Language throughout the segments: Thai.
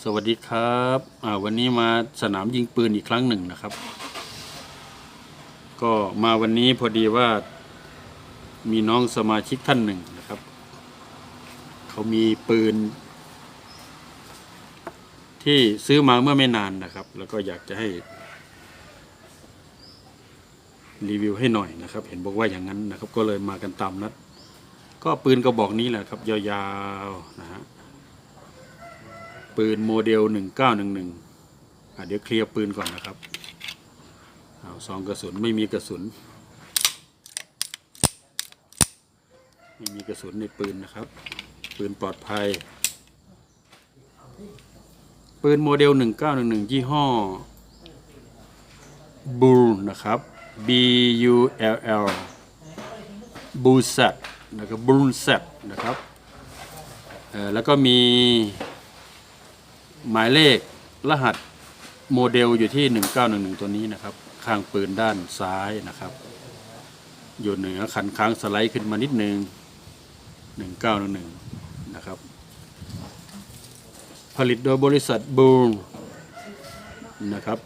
สวัสดีครับอ่าวันนี้มาสนามยิงปืนอีกครั้งหนึ่งนะครับ ก็มาวันนี้พอดีว่ามีน้องสมาชิกท่านหนึ่งนะครับ เขามีปืน ที่ซื้อมาเมื่อไม่นานนะครับ แล้วก็อยากจะให้ รีวิวให้หน่อยนะครับ เห็นบอกว่าอย่างนั้นนะครับ ก็เลยมากันตามนัดก็ปืนกระบอกนี้แหละครับ ยาวๆนะฮะ ปืนโมเดล 1911อะเดี๋ยวเคลียร์ปืนก่อนนะครับเอาซองกระสุนไม่มีกระสุน ไม่มีกระสุนในปืนนะครับ ปืนปลอดภัย ปืนโมเดล 1911 ยี่ห้อบูลนะครับ B U L L บูล t นะครับบูล t นะครับแล้วก็มี หมายเลขรหัสโมเดลอยู่ที่ 1911 ตัวนี้นะครับ ข้างปืนด้านซ้ายนะครับ อยู่เหนือคันค้างสไลด์ขึ้นมานิดนึง 1911 นะครับ ผลิตโดยบริษัทบูลนะครับ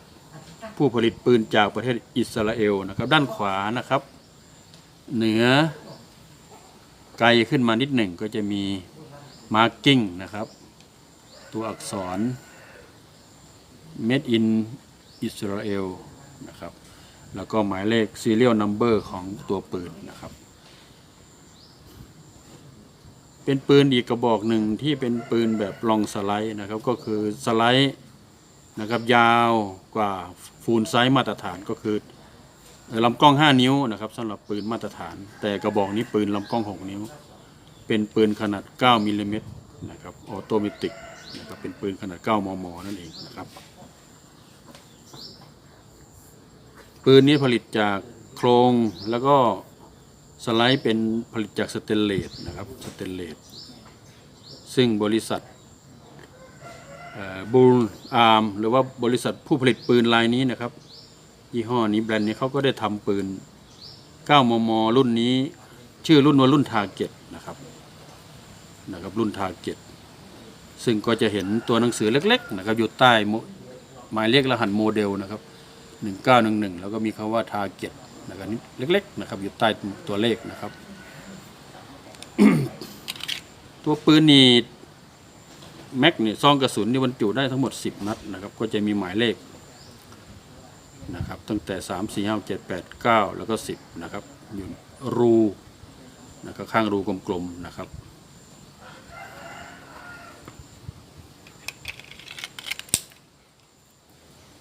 ผู้ผลิตปืนจากประเทศอิสราเอลนะครับ ด้านขวานะครับ เหนือไกลขึ้นมานิดหนึ่งก็จะมีมาร์กิ้งนะครับ ตัวอักษร made in Israel นะครับ แล้วก็หมายเลข serial number ของตัวปืนนะครับ เป็นปืนอีกกระบอกหนึ่งที่เป็นปืนแบบลองสไลด์นะครับ ก็คือสไลด์นะครับยาวกว่าฟูลไซส์มาตรฐานก็คือลำกล้อง 5 นิ้วนะครับสำหรับปืนมาตรฐาน แต่กระบอกนี้ปืนลำกล้อง 6 นิ้ว เป็นปืนขนาด 9มิลลิเมตรนะครับออโตเมติก นะครับเป็นปืนขนาด 9 มม นั่นเองนะครับ ปืนนี้ผลิตจากโครงแล้วก็สไลด์เป็นผลิตจากสเตนเลสนะครับสเตนเลสซึ่งบริษัทบูลอาร์มหรือว่าบริษัทผู้ผลิตปืนรายนี้นะครับ ยี่ห้อนี้แบรนด์นี้เขาก็ได้ทำปืน 9 มม รุ่นนี้ ชื่อรุ่นว่ารุ่นทาร์เก็ตนะครับนะครับรุ่นทาร์เก็ต ซึ่งก็จะเห็นตัวหนังสือเล็กๆนะครับอยู่ใต้โมหมายเลขรหัสโมเดลนะครับ1911 แล้วก็มีคำว่า target นะครับนิดเล็กๆนะครับอยู่ใต้ตัวเลขนะครับ ตัวปืนนี่แม็กนี่ซองกระสุนนี่บรรจุได้ทั้งหมด 10 นัดนะครับ ก็จะมีหมายเลขนะครับตั้งแต่ 3 4 5 7 8 9 แล้วก็ 10 นะครับอยู่รูนะครับข้างรูกลมๆนะครับ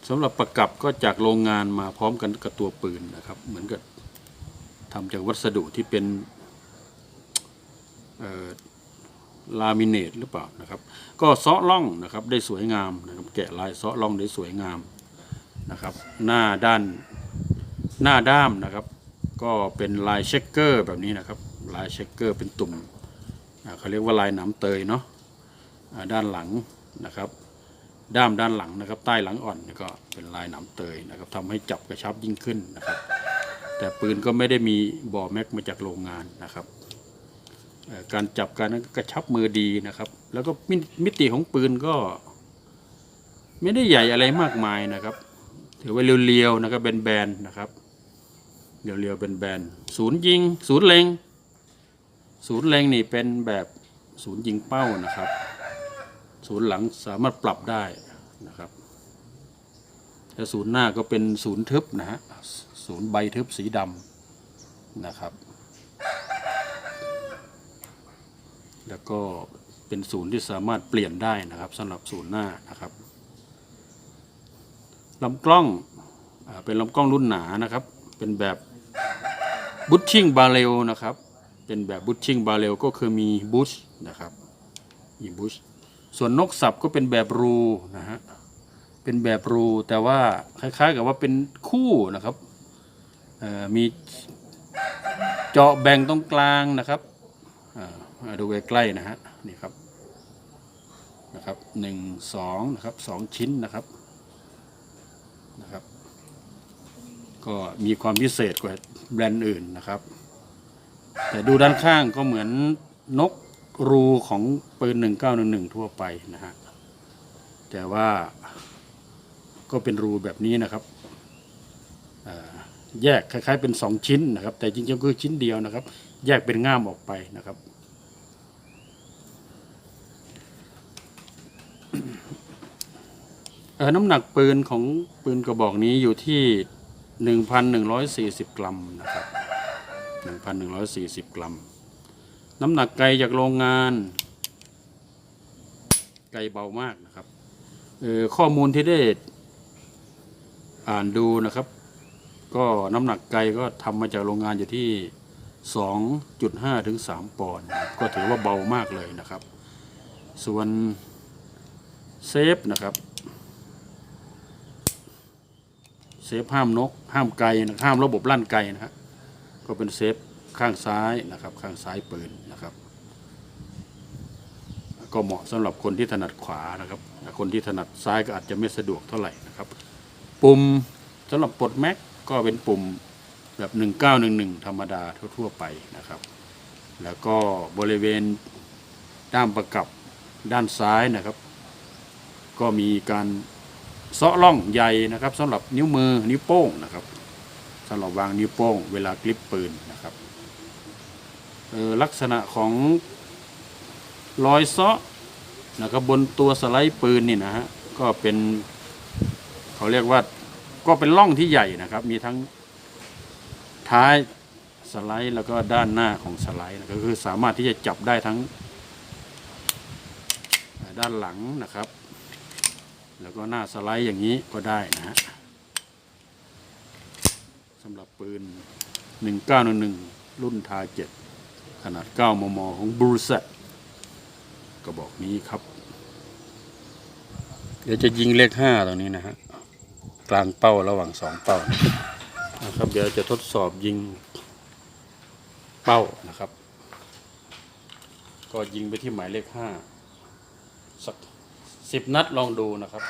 สำหรับประกับก็จากโรงงานมาพร้อมกันกับตัวปืนนะครับ เหมือนกับทำจากวัสดุที่เป็นลามิเนตหรือเปล่านะครับ ก็เซาะล่องนะครับได้สวยงามนะครับแกะลายเซาะล่องได้สวยงามนะครับ หน้าด้านหน้าด้ามนะครับ ก็เป็นลายเช็คเกอร์แบบนี้นะครับ ลายเช็คเกอร์เป็นตุ่มเขาเรียกว่าลายหนามเตยเนาะด้านหลังนะครับ ด้ามด้านหลังนะครับ ใต้หลังอ่อนนี่ก็เป็นลายหนามเตยนะครับทำให้จับกระชับยิ่งขึ้นนะครับ แต่ปืนก็ไม่ได้มีบ่อแม็กมาจากโรงงานนะครับการจับการนั้นกระชับมือดีนะครับ แล้วก็มิติของปืนก็ ไม่ได้ใหญ่อะไรมากมายนะครับถือว่าเรียวๆนะครับแบนๆนะครับเรียวๆเป็นแบนๆศูนย์ยิงศูนย์เล็งศูนย์เล็งนี่เป็นแบบศูนย์ยิงเป้านะครับ ศูนย์หลังสามารถปรับได้นะครับและศูนย์หน้าก็เป็นศูนย์ทึบนะฮะศูนย์ใบทึบสีดำนะครับ แล้วก็เป็นศูนย์ที่สามารถเปลี่ยนได้นะครับสำหรับศูนย์หน้านะครับลำกล้องอเป็นลำกล้องรุ่นหนานะครับ เป็นแบบบูชชิ่งบาเรลนะครับ เป็นแบบบูชชิ่งบาเรลก็คือมีบูชนะครับมีบูช ส่วนนกสับก็เป็นแบบรูนะฮะเป็นแบบรูแต่ว่าคล้ายๆ กับว่าเป็นคู่นะครับมีเจาะแบ่งตรงกลางนะครับอ่าอ่าดูใกล้ๆนะฮะนี่ครับนะครับหนึ่งสองนะครับสองชิ้นนะครับนะครับ ก็มีความพิเศษกว่าแบรนด์อื่นนะครับ แต่ดูด้านข้างก็เหมือนนก รูของปืน 1911 ทั่วไปนะฮะ แต่ว่าก็เป็นรูแบบนี้นะครับ แยกคล้ายๆเป็นสองชิ้นนะครับ แต่จริงๆก็คือชิ้นเดียวนะครับ แยกเป็นง่ามออกไปนะครับเอ่อน้ำหนักปืนของปืนกระบอกนี้อยู่ที่ 1,140 กรัมนะครับ 1,140 กรัม น้ำหนักไกลจากโรงงาน ไกลเบามากนะครับเออข้อมูลที่ได้อ่านดูนะครับ ก็น้ำหนักไกลก็ทำมาจากโรงงานอยู่ที่ 2.5 ถึง 3 ปอนด์ก็ถือว่าเบามากเลยนะครับ ส่วนเซฟนะครับเซฟห้ามนก ห้ามไกลนะห้ามระบบลั่นไกลนะฮะก็เป็นเซฟ ข้างซ้ายนะครับข้างซ้ายปืนนะครับ ก็เหมาะสำหรับคนที่ถนัดขวานะครับคนที่ถนัดซ้ายก็อาจจะไม่สะดวกเท่าไหร่นะครับ ปุ่มสำหรับปลดแม็กก็เป็นปุ่มแบบ 1911 ธรรมดาทั่ว ๆ ไปนะครับ แล้วก็บริเวณด้ามประกับด้านซ้ายนะครับ ก็มีการเซาะร่องใหญ่นะครับสำหรับนิ้วมือนิ้วโป้งนะครับสำหรับวางนิ้วโป้ง เวลากลิปปืนนะครับ ลักษณะของรอยซาะนะครับบนตัวสไลด์ปืนนี่นะฮะก็เป็นเขาเรียกว่าก็เป็นร่องที่ใหญ่นะครับ มีทั้งท้ายสไลด์แล้วก็ด้านหน้าของสไลด์นะก็คือสามารถที่จะจับได้ทั้งด้านหลังนะครับ แล้วก็หน้าสไลด์อย่างนี้ก็ได้นะฮะสำหรับปืน 1911 รุ่นทาเจ็ด ขนาด 9 มม ของบรูเซตกระบอกนี้ครับ เดี๋ยวจะยิงเลข 5 ตรงนี้นะฮะ กลางเป้าระหว่างสองเป้านะครับ เดี๋ยวจะทดสอบยิงเป้านะครับ ก็ยิงไปที่หมายเลข 5 สักสิบนัดลองดูนะครับ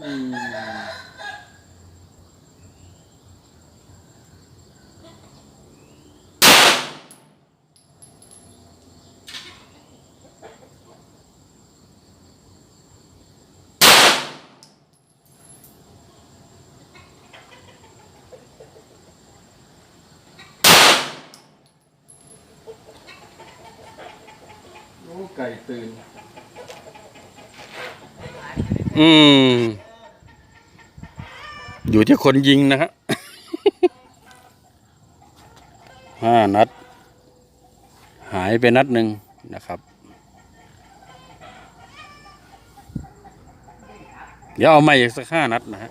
โอ้ไก่ตื่น อืม อยู่ที่คนยิงนะครับห้านัด หายไปนัดหนึ่งนะครับ เดี๋ยวเอาใหม่อีกสักห้านัดนะฮะ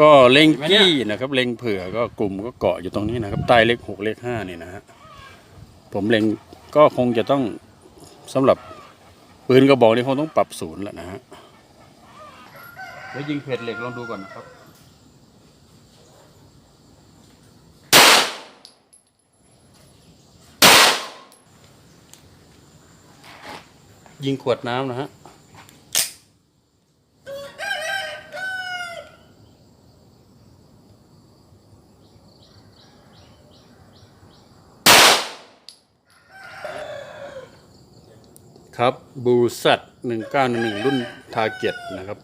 ก็เล็งกี้นะครับเล็งเผื่อก็กลุ่มก็เกาะอยู่ตรงนี้นะครับ ใต้เลขหกเลขห้านี่นะฮะผมเล็งก็คงจะต้องสำหรับปืนกระบอกนี้คงต้องปรับศูนย์แล้วนะฮะเดี๋ยวยิงเพจเหล็กลองดูก่อนนะครับยิงขวดน้ำนะฮะ ครั บบูซัตหนึ่งเก้าหนึ่งรุ่นทาเก็ตนะครับ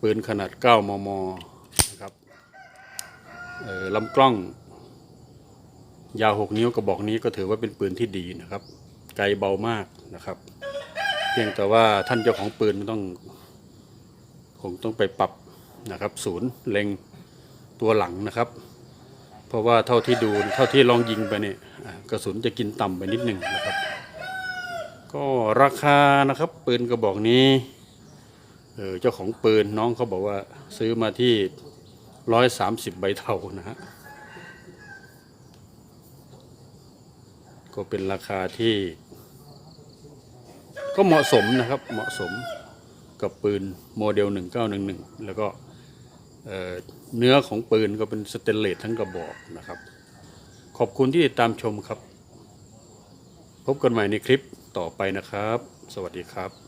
ปืนขนาด 9 มม นะครับลำกล้อง ยาว 6 นิ้วกระบอกนี้ก็ถือว่าเป็นปืนที่ดีนะครับ ไกลเบามากนะครับ เพียงแต่ว่าท่านเจ้าของปืนต้องคงต้องไปปรับนะครับ ศูนย์เล็งตัวหลังนะครับ เพราะว่าเท่าที่ดูเท่าที่ลองยิงไปเนี่ยกระสุนจะกินต่ำไปนิดหนึ่งนะครับ ก็ราคานะครับ ปืนกระบอกนี้เออเจ้าของปืนน้องเขาบอกว่าซื้อมาที่ร้อยสามสิบใบเทานะฮะก็เป็นราคาที่ ก็เหมาะสมนะครับเหมาะสมกับปืนโมเดล 1911 แล้วก็เอ่อเนื้อของปืนก็เป็นสเตนเลสทั้งกระบอกนะครับ ขอบคุณที่ติดตามชมครับ พบกันใหม่ในคลิป ต่อไปนะครับ สวัสดีครับ